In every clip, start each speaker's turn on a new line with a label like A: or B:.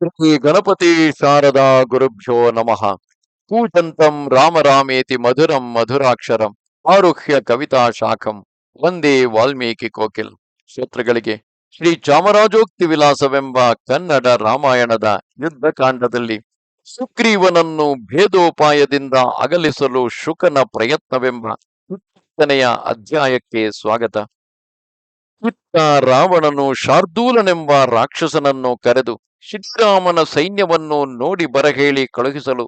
A: ಶ್ರೀ ಗಣಪತಿ ಶಾರದಾ ಗುರುಭ್ಯೋ ನಮಃ. ಕೂಜಂತಂ ರಾಮ ರಾಮೇತಿ ಮಧುರಂ ಮಧುರಾಕ್ಷರಂ ಆರುಹ್ಯ ಕವಿತಾ ಶಾಖಂ ವಂದೇ ವಾಲ್ಮೀಕಿ ಕೋಕಿಲ್. ಶ್ರೋತೃಗಳಿಗೆ ಶ್ರೀ ಚಾಮರಾಜೋಕ್ತಿ ವಿಲಾಸವೆಂಬ ಕನ್ನಡ ರಾಮಾಯಣದ ಯುದ್ಧಕಾಂಡದಲ್ಲಿ ಸುಗ್ರೀವನನ್ನು ಭೇದೋಪಾಯದಿಂದ ಅಗಲಿಸಲು ಶುಕನ ಪ್ರಯತ್ನವೆಂಬ ಅಧ್ಯಾಯಕ್ಕೆ ಸ್ವಾಗತ. ಇತ್ತ ರಾವಣನು ಶಾರ್ದೂಲನೆಂಬ ರಾಕ್ಷಸನನ್ನು ಕರೆದು ಶ್ರೀರಾಮನ ಸೈನ್ಯವನ್ನು ನೋಡಿ ಬರಹೇಳಿ ಕಳುಹಿಸಲು.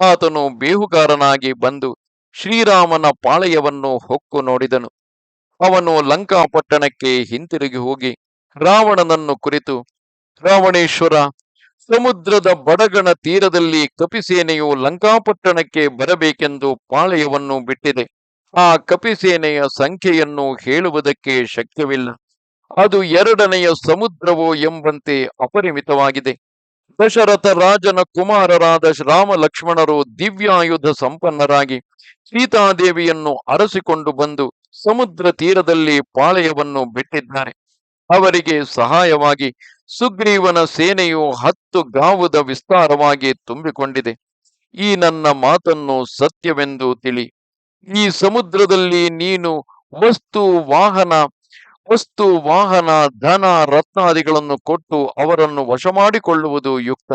A: ಆತನು ಬೇಹುಗಾರನಾಗಿ ಬಂದು ಶ್ರೀರಾಮನ ಪಾಳೆಯವನ್ನು ಹೊಕ್ಕು ನೋಡಿದನು. ಅವನು ಲಂಕಾಪಟ್ಟಣಕ್ಕೆ ಹಿಂತಿರುಗಿ ಹೋಗಿ ರಾವಣನನ್ನು ಕುರಿತು, ರಾವಣೇಶ್ವರ, ಸಮುದ್ರದ ಬಡಗಣ ತೀರದಲ್ಲಿ ಕಪಿಸೇನೆಯು ಲಂಕಾಪಟ್ಟಣಕ್ಕೆ ಬರಬೇಕೆಂದು ಪಾಳೆಯವನ್ನು ಬಿಟ್ಟಿದೆ. ಆ ಕಪಿಸೇನೆಯ ಸಂಖ್ಯೆಯನ್ನು ಹೇಳುವುದಕ್ಕೆ ಶಕ್ಯವಿಲ್ಲ. ಅದು ಎರಡನೆಯ ಸಮುದ್ರವೋ ಎಂಬಂತೆ ಅಪರಿಮಿತವಾಗಿದೆ. ದಶರಥ ರಾಜನ ಕುಮಾರರಾದ ರಾಮ ಲಕ್ಷ್ಮಣರು ದಿವ್ಯಾಯುಧ ಸಂಪನ್ನರಾಗಿ ಸೀತಾದೇವಿಯನ್ನು ಅರಸಿಕೊಂಡು ಬಂದು ಸಮುದ್ರ ತೀರದಲ್ಲಿ ಪಾಳೆಯವನ್ನು ಬಿಟ್ಟಿದ್ದಾರೆ. ಅವರಿಗೆ ಸಹಾಯವಾಗಿ ಸುಗ್ರೀವನ ಸೇನೆಯು ಹತ್ತು ಗಾವುದ ವಿಸ್ತಾರವಾಗಿ ತುಂಬಿಕೊಂಡಿದೆ. ಈ ನನ್ನ ಮಾತನ್ನು ಸತ್ಯವೆಂದು ತಿಳಿ. ಈ ಸಮುದ್ರದಲ್ಲಿ ನೀನು ವಸ್ತು, ವಾಹನ ವಸ್ತು, ವಾಹನ, ಧನ ರತ್ನಾದಿಗಳನ್ನು ಕೊಟ್ಟು ಅವರನ್ನು ವಶ ಮಾಡಿಕೊಳ್ಳುವುದು ಯುಕ್ತ.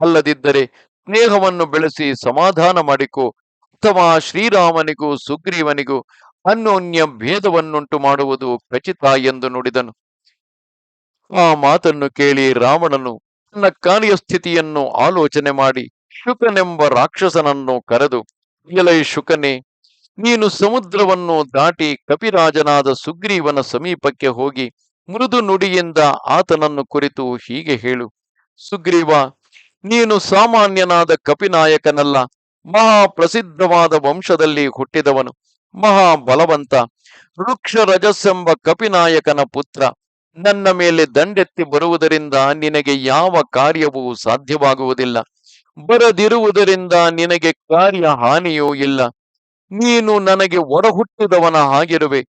A: ಅಲ್ಲದಿದ್ದರೆ ಸ್ನೇಹವನ್ನು ಬೆಳೆಸಿ ಸಮಾಧಾನ ಮಾಡಿಕೊ. ಅಥವಾ ಶ್ರೀರಾಮನಿಗೂ, ಸುಗ್ರೀವನಿಗೂ ಅನ್ಯೋನ್ಯ ಭೇದವನ್ನುಂಟು ಮಾಡುವುದು ಖಚಿತ ಎಂದು ನುಡಿದನು. ಆ ಮಾತನ್ನು ಕೇಳಿ ರಾವಣನು ತನ್ನ ಕಾರ್ಯಸ್ಥಿತಿಯನ್ನು ಆಲೋಚನೆ ಮಾಡಿ ಶುಕನೆಂಬ ರಾಕ್ಷಸನನ್ನು ಕರೆದು, ಎಲೈ ಶುಕನೇ ನೀನು ಸಮುದ್ರವನ್ನು ದಾಟಿ ಕಪಿರಾಜನಾದ ಸುಗ್ರೀವನ ಸಮೀಪಕ್ಕೆ ಹೋಗಿ ಮೃದು ನುಡಿಯಿಂದ ಆತನನ್ನು ಕುರಿತು ಹೀಗೆ ಹೇಳು. ಸುಗ್ರೀವ, ನೀನು ಸಾಮಾನ್ಯನಾದ ಕಪಿನಾಯಕನಲ್ಲ ಮಹಾ ಪ್ರಸಿದ್ಧವಾದ ವಂಶದಲ್ಲಿ ಹುಟ್ಟಿದವನು ಮಹಾ ಬಲವಂತ ವೃಕ್ಷ ರಜಸ್ಸೆಂಬ ಕಪಿನಾಯಕನ ಪುತ್ರ. ನನ್ನ ಮೇಲೆ ದಂಡೆತ್ತಿ ಬರುವುದರಿಂದ ನಿನಗೆ ಯಾವ ಕಾರ್ಯವೂ ಸಾಧ್ಯವಾಗುವುದಿಲ್ಲ. ಬರದಿರುವುದರಿಂದ ನಿನಗೆ ಕಾರ್ಯ ಹಾನಿಯೂ ಇಲ್ಲ. ನೀನು ನನಗೆ ಒಡಹುಟ್ಟಿದವನ ಹಾಗಿರುವೆ.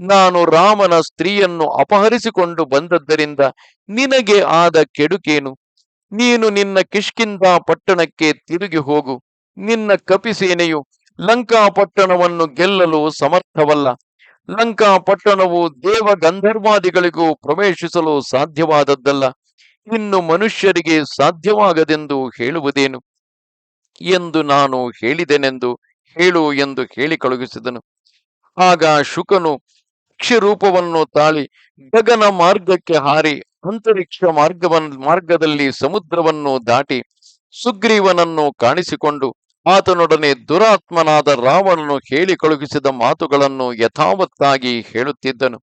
A: ನಾನು ರಾಮನ ಸ್ತ್ರೀಯನ್ನು ಅಪಹರಿಸಿಕೊಂಡು ಬಂದದ್ದರಿಂದ ನಿನಗೆ ಆದ ಕೆಡುಕೇನು? ನೀನು ನಿನ್ನ ಕಿಷ್ಕಿಂದ ಪಟ್ಟಣಕ್ಕೆ ತಿರುಗಿ ಹೋಗು. ನಿನ್ನ ಕಪಿಸೇನೆಯು ಲಂಕಾ ಪಟ್ಟಣವನ್ನು ಗೆಲ್ಲಲು ಸಮರ್ಥವಲ್ಲ. ಲಂಕಾ ಪಟ್ಟಣವು ದೇವ ಗಂಧರ್ವಾದಿಗಳಿಗೂ ಪ್ರವೇಶಿಸಲು ಸಾಧ್ಯವಾದದ್ದಲ್ಲ. ಇನ್ನು ಮನುಷ್ಯರಿಗೆ ಸಾಧ್ಯವಾಗದೆಂದು ಹೇಳುವುದೇನು? ಎಂದು ನಾನು ಹೇಳಿದೆನೆಂದು ಹೇಳು ಎಂದು ಹೇಳಿ ಕಳುಹಿಸಿದನು. ಆಗ ಶುಕನು ರೂಪವನ್ನು ತಾಳಿ ಗಗನ ಮಾರ್ಗಕ್ಕೆ ಹಾರಿ ಅಂತರಿಕ್ಷ ಮಾರ್ಗವನ್ನು ಮಾರ್ಗದಲ್ಲಿ ಸಮುದ್ರವನ್ನು ದಾಟಿ ಸುಗ್ರೀವನನ್ನು ಕಾಣಿಸಿಕೊಂಡು ಆತನೊಡನೆ ದುರಾತ್ಮನಾದ ರಾವಣನು ಹೇಳಿ ಕಳುಹಿಸಿದ ಮಾತುಗಳನ್ನು ಯಥಾವತ್ತಾಗಿ ಹೇಳುತ್ತಿದ್ದನು.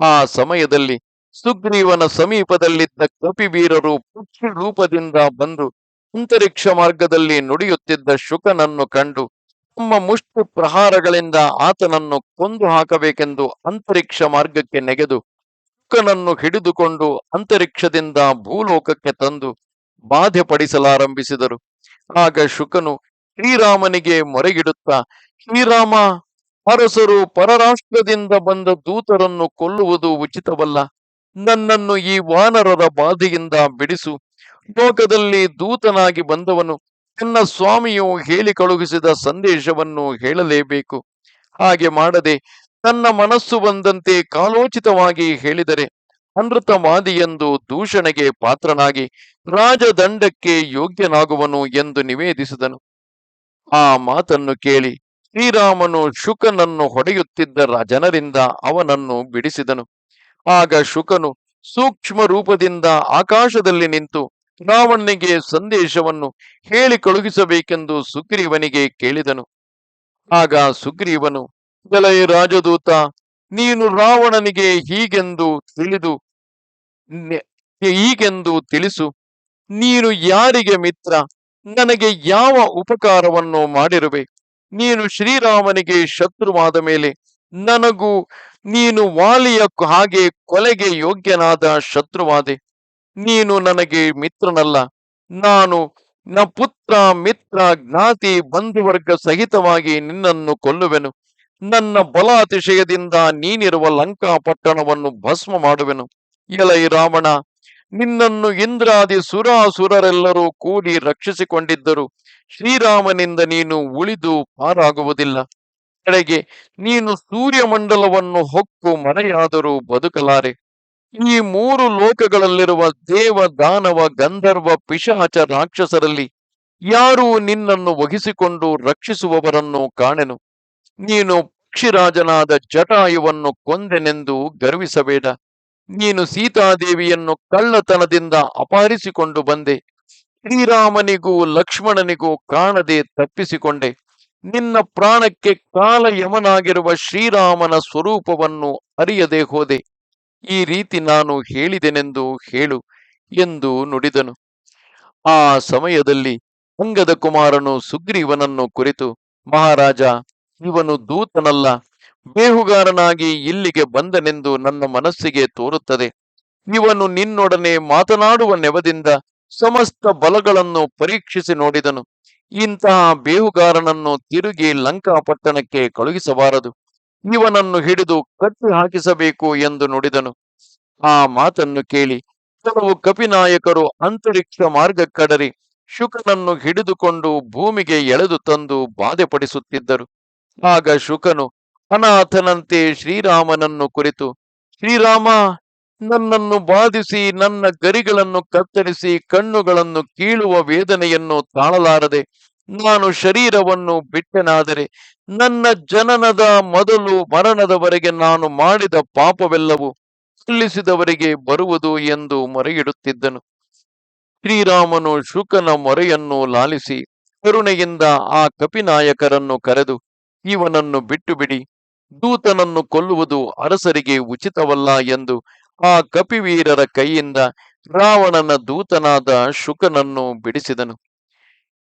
A: ಆ ಸಮಯದಲ್ಲಿ ಸುಗ್ರೀವನ ಸಮೀಪದಲ್ಲಿದ್ದ ಕಪಿವೀರರು ಪಕ್ಷಿ ರೂಪದಿಂದ ಬಂದು ಅಂತರಿಕ್ಷ ಮಾರ್ಗದಲ್ಲಿ ನುಡಿಯುತ್ತಿದ್ದ ಶುಕನನ್ನು ಕಂಡು ತಮ್ಮ ಮುಷ್ಟಿ ಪ್ರಹಾರಗಳಿಂದ ಆತನನ್ನು ಕೊಂದು ಹಾಕಬೇಕೆಂದು ಅಂತರಿಕ್ಷ ಮಾರ್ಗಕ್ಕೆ ನೆಗೆದು ಶುಕನನ್ನು ಹಿಡಿದುಕೊಂಡು ಅಂತರಿಕ್ಷದಿಂದ ಭೂಲೋಕಕ್ಕೆ ತಂದು ಬಾಧೆ ಪಡಿಸಲಾರಂಭಿಸಿದರು ಆಗ ಶುಕನು ಶ್ರೀರಾಮನಿಗೆ ಮೊರೆಗಿಡುತ್ತಾ ಶ್ರೀರಾಮ, ಅರಸರು ಪರರಾಷ್ಟ್ರದಿಂದ ಬಂದ ದೂತರನ್ನು ಕೊಲ್ಲುವುದು ಉಚಿತವಲ್ಲ. ನನ್ನನ್ನು ಈ ವಾನರರ ಬಾಧೆಯಿಂದ ಬಿಡಿಸು. ಲೋಕದಲ್ಲಿ ದೂತನಾಗಿ ಬಂದವನು ನನ್ನ ಸ್ವಾಮಿಯು ಹೇಳಿ ಕಳುಹಿಸಿದ ಸಂದೇಶವನ್ನು ಹೇಳಲೇಬೇಕು. ಹಾಗೆ ಮಾಡದೆ ತನ್ನ ಮನಸ್ಸು ಬಂದಂತೆ ಕಾಲೋಚಿತವಾಗಿ ಹೇಳಿದರೆ ಅನೃತವಾದಿ ಎಂದು ದೂಷಣೆಗೆ ಪಾತ್ರನಾಗಿ ರಾಜದಂಡಕ್ಕೆ ಯೋಗ್ಯನಾಗುವನು ಎಂದು ನಿವೇದಿಸಿದನು. ಆ ಮಾತನ್ನು ಕೇಳಿ ಶ್ರೀರಾಮನು ಶುಕನನ್ನು ಹೊಡೆಯುತ್ತಿದ್ದ ಜನರಿಂದ ಅವನನ್ನು ಬಿಡಿಸಿದನು. ಆಗ ಶುಕನು ಸೂಕ್ಷ್ಮ ರೂಪದಿಂದ ಆಕಾಶದಲ್ಲಿ ನಿಂತು ರಾವಣನಿಗೆ ಸಂದೇಶವನ್ನು ಹೇಳಿ ಕಳುಹಿಸಬೇಕೆಂದು ಸುಗ್ರೀವನಿಗೆ ಕೇಳಿದನು. ಆಗ ಸುಗ್ರೀವನು ಜಲಯ ರಾಜದೂತ, ನೀನು ರಾವಣನಿಗೆ ಹೀಗೆಂದು ತಿಳಿದು ಹೀಗೆಂದು ತಿಳಿಸು. ನೀನು ಯಾರಿಗೆ ಮಿತ್ರ? ನನಗೆ ಯಾವ ಉಪಕಾರವನ್ನು ಮಾಡಿರುವೆ? ನೀನು ಶ್ರೀರಾಮನಿಗೆ ಶತ್ರುವಾದ ಮೇಲೆ ನನಗೂ ನೀನು ವಾಲಿಯ ಹಾಗೆ ಕೊಲೆಗೆ ಯೋಗ್ಯನಾದ ಶತ್ರುವಾದೆ. ನೀನು ನನಗೆ ಮಿತ್ರನಲ್ಲ. ನಾನು ನ ಪುತ್ರ, ಮಿತ್ರ, ಜ್ಞಾತಿ, ಬಂಧುವರ್ಗ ಸಹಿತವಾಗಿ ನಿನ್ನನ್ನು ಕೊಲ್ಲುವೆನು. ನನ್ನ ಬಲಾತಿಶಯದಿಂದ ನೀನಿರುವ ಲಂಕಾ ಪಟ್ಟಣವನ್ನು ಭಸ್ಮ ಮಾಡುವೆನು. ಎಲೈ ರಾವಣ, ನಿನ್ನನ್ನು ಇಂದ್ರಾದಿ ಸುರಾಸುರರೆಲ್ಲರೂ ಕೂಡಿ ರಕ್ಷಿಸಿಕೊಂಡಿದ್ದರು. ಶ್ರೀರಾಮನಿಂದ ನೀನು ಉಳಿದು ಪಾರಾಗುವುದಿಲ್ಲ. ಕಡೆಗೆ ನೀನು ಸೂರ್ಯಮಂಡಲವನ್ನು ಹೊಕ್ಕು ಮನೆಯಾದರೂ ಬದುಕಲಾರೆ. ಈ ಮೂರು ಲೋಕಗಳಲ್ಲಿರುವ ದೇವ, ದಾನವ, ಗಂಧರ್ವ, ಪಿಶಾಚ ರಾಕ್ಷಸರಲ್ಲಿ ಯಾರೂ ನಿನ್ನನ್ನು ವಹಿಸಿಕೊಂಡು ರಕ್ಷಿಸುವವರನ್ನು ಕಾಣೆನು. ನೀನು ಪಕ್ಷಿರಾಜನಾದ ಜಟಾಯುವನ್ನು ಕೊಂದೆನೆಂದು ಗರ್ವಿಸಬೇಡ. ನೀನು ಸೀತಾದೇವಿಯನ್ನು ಕಳ್ಳತನದಿಂದ ಅಪಹರಿಸಿಕೊಂಡು ಬಂದೆ. ಶ್ರೀರಾಮನಿಗೂ ಲಕ್ಷ್ಮಣನಿಗೂ ಕಾಣದೆ ತಪ್ಪಿಸಿಕೊಂಡೆ. ನಿನ್ನ ಪ್ರಾಣಕ್ಕೆ ಕಾಲ ಯಮನಾಗಿರುವ ಶ್ರೀರಾಮನ ಸ್ವರೂಪವನ್ನು ಅರಿಯದೆ ಹೋದೆ. ಈ ರೀತಿ ನಾನು ಹೇಳಿದೆನೆಂದು ಹೇಳು ಎಂದು ನುಡಿದನು. ಆ ಸಮಯದಲ್ಲಿ ಅಂಗದ ಕುಮಾರನು ಸುಗ್ರೀವನನ್ನು ಕುರಿತು, ಮಹಾರಾಜ, ಇವನು ದೂತನಲ್ಲ, ಬೇಹುಗಾರನಾಗಿ ಇಲ್ಲಿಗೆ ಬಂದನೆಂದು ನನ್ನ ಮನಸ್ಸಿಗೆ ತೋರುತ್ತದೆ. ಇವನು ನಿನ್ನೊಡನೆ ಮಾತನಾಡುವ ನೆವದಿಂದ ಸಮಸ್ತ ಬಲಗಳನ್ನು ಪರೀಕ್ಷಿಸಿ ನೋಡಿದನು. ಇಂತಹ ಬೇಹುಗಾರನನ್ನು ತಿರುಗಿ ಲಂಕಾಪಟ್ಟಣಕ್ಕೆ ಕಳುಹಿಸಬಾರದು. ಇವನನ್ನು ಹಿಡಿದು ಕಟ್ಟಿ ಹಾಕಿಸಬೇಕು ಎಂದು ನುಡಿದನು. ಆ ಮಾತನ್ನು ಕೇಳಿ ಕೆಲವು ಕಪಿನಾಯಕರು ಅಂತರಿಕ್ಷ ಮಾರ್ಗಕ್ಕಡರಿ ಶುಕನನ್ನು ಹಿಡಿದುಕೊಂಡು ಭೂಮಿಗೆ ಎಳೆದು ತಂದು ಬಾಧೆಪಡಿಸುತ್ತಿದ್ದರು. ಆಗ ಶುಕನು ಅನಾಥನಂತೆ ಶ್ರೀರಾಮನನ್ನು ಕುರಿತು, ಶ್ರೀರಾಮ, ನನ್ನನ್ನು ಬಾಧಿಸಿ ನನ್ನ ಗರಿಗಳನ್ನು ಕತ್ತರಿಸಿ ಕಣ್ಣುಗಳನ್ನು ಕೀಳುವ ವೇದನೆಯನ್ನು ತಾಳಲಾರದೆ ನಾನು ಶರೀರವನ್ನು ಬಿಟ್ಟೆನಾದರೆ ನನ್ನ ಜನನದ ಮೊದಲು ಮರಣದವರೆಗೆ ನಾನು ಮಾಡಿದ ಪಾಪವೆಲ್ಲವೂ ಸಲ್ಲಿಸಿದವರಿಗೆ ಬರುವುದು ಎಂದು ಮೊರೆಯಿಡುತ್ತಿದ್ದನು. ಶ್ರೀರಾಮನು ಶುಕನ ಮೊರೆಯನ್ನು ಲಾಲಿಸಿ ಕರುಣೆಯಿಂದ ಆ ಕಪಿನಾಯಕರನ್ನು ಕರೆದು, ಇವನನ್ನು ಬಿಟ್ಟು ಬಿಡಿ ದೂತನನ್ನು ಕೊಲ್ಲುವುದು ಅರಸರಿಗೆ ಉಚಿತವಲ್ಲ ಎಂದು ಆ ಕಪಿವೀರರ ಕೈಯಿಂದ ರಾವಣನ ದೂತನಾದ ಶುಕನನ್ನು ಬಿಡಿಸಿದನು.